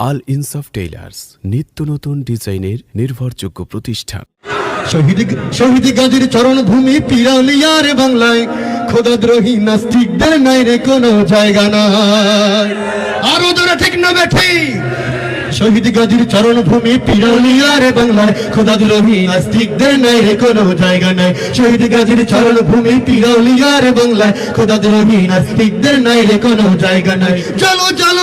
আল ইনসাফ টেইলার্স নিত্য নতুন ডিজাইনের নির্ভরযোগ্য প্রতিষ্ঠান। শহীদ গাজীর চরণ ভূমি পিরালিয়ার বাংলায় খোদাদ্রোহী নাস্তিকদের নাই রে কোনো জায়গা আরও ঠিক না বেঠি। শহীদ গাজীর চরণ ভূমি পিরালিয়ার বাংলায় নাস্তিকদের নাই রে কোনো জায়গা নাই। শহীদ গাজীর চরণ ভূমি পিরালিয়ার বাংলায় খোদাদ্রোহী নাস্তিকদের নাই রে কোনো জায়গা নাই। চলো।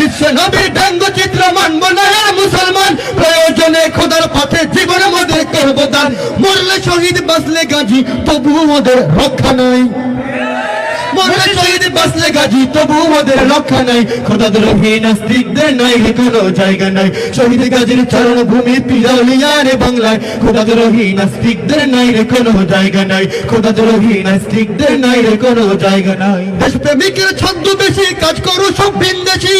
বিশ্ব নবীর ব্যঙ্গ চিত্র মানব না মুসলমান। প্রয়োজনে খোদার পথে জীবন মোদের করব দান মরলে শহীদ, বাঁচলে গাজী তবু ওদের রক্ষা নাই। মরলে শহীদ বাঁচলে গাজী তবু ওদের রক্ষা নাই। খোদাদের নাস্তিকদের নাই কোনো জায়গা নাই। শহীদ গাজীর চরণ ভূমি পিরালিয়া রে বাংলায় খোদাদের নাস্তিকদের নাই রে কোনো জায়গা নাই। খোদাদের নাস্তিকদের নাই রে কোনো জায়গা নাই। দেশপ্রেমিকের ছদ্মবেশী কাজ করো সব ভিনদেশি।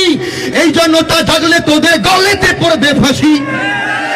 এই জনতা জাগলে তোদের গলেতে পড়বে ফাঁসি।